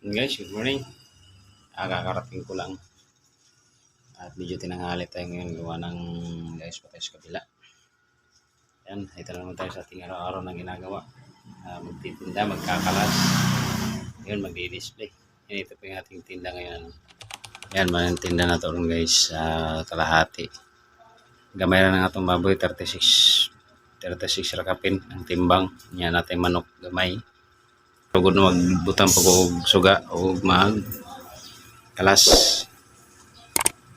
Guys, good morning. Kakarating ko lang. At medyo tinanghali tayo ngayon gawa ng guys patay sa kabila. Yan, ito na naman tayo sa ating araw-araw na ginagawa. Uh, magtitinda, magkakalas. Ngayon, magdi-display. Yan, ito po yung ating tinda ngayon. Yan, mga tinda na to guys. sa kalahati. Gamay na nga itong baboy, 36 36 rakapin ang timbang. Yan natin manok gamay. Pagod na magbutang pag og suga o mag kalas.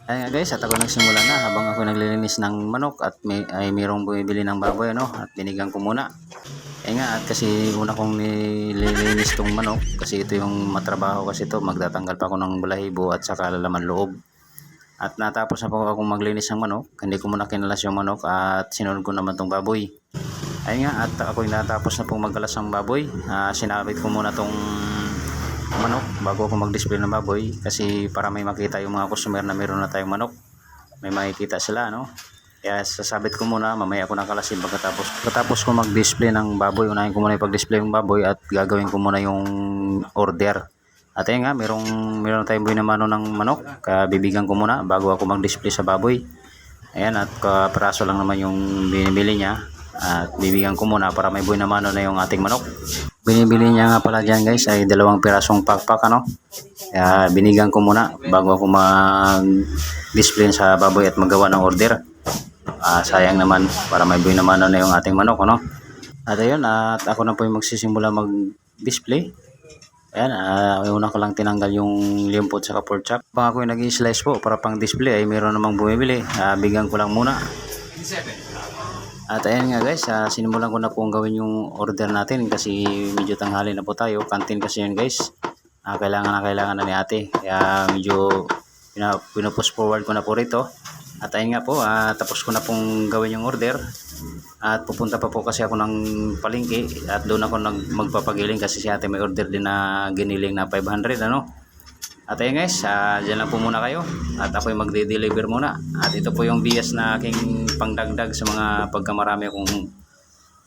Ay guys, at ako nagsimula na habang ako naglilinis ng manok at may, ay mayroong bumibili ng baboy ano at binigyan ko muna. Eh nga at kasi una kong nililinis tong manok kasi ito yung matrabaho kasi ito magtatanggal pa ako ng balahibo at saka lalaman loob. At natapos na po akong maglinis ng manok, hindi ko muna kinalas yung manok at sinunod ko naman tong baboy. Ayun nga, at ako'y natapos na pong magkalas ng baboy. Ah, sinabit ko muna tong manok bago ako mag-display ng baboy kasi para may makita yung mga customer na meron na tayong manok. May makikita sila, no? Kaya sasabit ko muna, mamaya ako nakalasin pagkatapos. Pagkatapos ko mag-display ng baboy, unahin ko muna yung pag-display ng baboy at gagawin ko muna yung order. At ayun nga, merong, meron tayong buhay na mano ng manok. Kaya bibigyan ko muna bago ako mag-display sa baboy. Ayan, at kapiraso lang naman yung binibili niya. At bibigyan ko muna para may buhay na mano na yung ating manok. Binibili niya nga pala dyan guys ay dalawang pirasong pakpak ano. Kaya binigyan ko muna bago ako mag-display sa baboy at magawa ng order. Ah, sayang naman para may buhay na mano na yung ating manok ano. At ayun, at ako na po yung magsisimula mag-display. Ayan, uh, una ko lang tinanggal yung limpot sa pork chop. Pang ako yung nag-slice po para pang display ay mayroon namang bumibili. Uh, bigyan ko lang muna. At ayan nga guys, uh, sinimulan ko na po gawin yung order natin kasi medyo tanghali na po tayo. Kantin kasi yun guys. Uh, kailangan na kailangan na ni ate. Kaya medyo pinupush forward ko na po rito. At ayun nga po, uh, tapos ko na pong gawin yung order. At pupunta pa po kasi ako ng palengke at doon ako nag magpapagiling kasi si ate may order din na giniling na 500 ano. At ayun guys, uh, dyan lang po muna kayo. At ako yung magde-deliver muna. At ito po yung bias na aking pangdagdag sa mga pagkamarami kong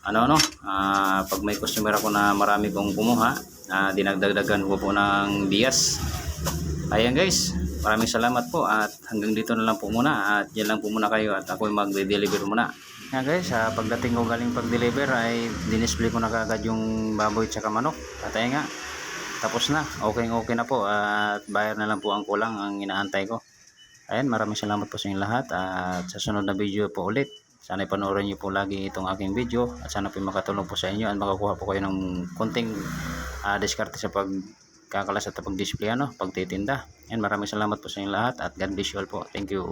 ano no, uh, pag may customer ako na marami kong kumuha, uh, dinagdagdagan ko po ng bias. Ayan guys, maraming salamat po at hanggang dito na lang po muna at dyan lang po muna kayo at ako yung magde-deliver muna. Nga guys, uh, pagdating ko galing pag-deliver ay dinisplay ko na kagad yung baboy at manok. At ayun nga, tapos na okay okay na po at bayar na lang po ang kulang ang inaantay ko ayan maraming salamat po sa inyong lahat at sa sunod na video po ulit sana ipanoorin niyo po lagi itong aking video at sana po makatulong po sa inyo at makakuha po kayo ng konting uh, diskarte sa pagkakalas at pag-display ano, pagtitinda. Ayan, maraming salamat po sa inyong lahat at God bless you all po. Thank you.